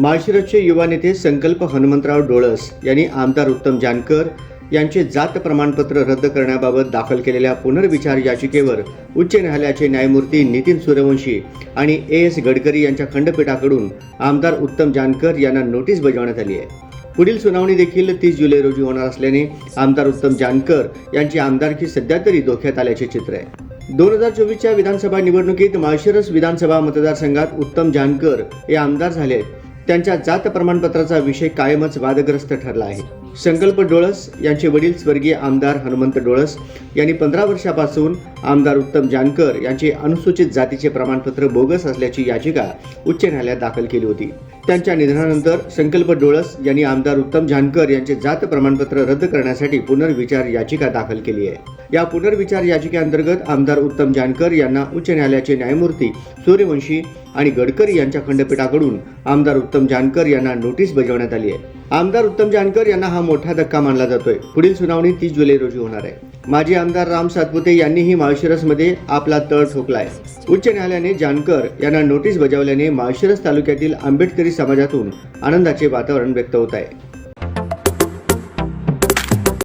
माळशिरसचे युवा नेते संकल्प हनुमंतराव डोळस यांनी आमदार उत्तम जानकर यांचे जात प्रमाणपत्र रद्द करण्याबाबत दाखल केलेल्या पुनर्विचार याचिकेवर उच्च न्यायालयाचे न्यायमूर्ती नितीन सूर्यवंशी आणि ए एस गडकरी यांच्या खंडपीठाकडून आमदार उत्तम जानकर यांना नोटीस बजावण्यात आली आहे पुढील सुनावणी देखील तीस जुलै रोजी होणार असल्याने आमदार उत्तम जानकर यांची आमदारकी सध्या तरी धोक्यात आल्याचे चित्र आहे दोन हजार चोवीसच्या विधानसभा निवडणुकीत माळशिरस विधानसभा मतदारसंघात उत्तम जानकर हे आमदार झाले आहेत. त्यांच्या जात प्रमाणपत्राचा विषय कायमच वादग्रस्त ठरला आहे. संकल्प डोळस यांचे वडील स्वर्गीय आमदार हनुमंत डोळस यांनी पंधरा वर्षापासून आमदार उत्तम जानकर यांचे अनुसूचित जातीचे प्रमाणपत्र बोगस असल्याची याचिका उच्च न्यायालयात दाखल केली होती. त्यांच्या निधनानंतर संकल्प डोळस यांनी आमदार उत्तम जानकर यांचे जात प्रमाणपत्र रद्द करण्यासाठी पुनर्विचार याचिका दाखल केली आहे. या पुनर्विचार याचिकेअंतर्गत आमदार उत्तम जानकर यांना उच्च न्यायालयाचे न्यायमूर्ती सूर्यवंशी आणि गडकरी यांच्या खंडपीठाकडून आमदार उत्तम जानकर यांना नोटीस बजावण्यात आली आहे. आमदार उत्तम जानकर यांना हा मोठा धक्का मानला जातोय. पुढील सुनावणी तीस जुलै रोजी होणार आहे. माजी आमदार राम सातपुते यांनीही माळशिरसमध्ये आपला तळ ठोकलाय. उच्च न्यायालयाने जानकर यांना नोटीस बजावल्याने माळशिरस तालुक्यातील आंबेडकरी समाजातून आनंदाचे वातावरण व्यक्त होत आहे.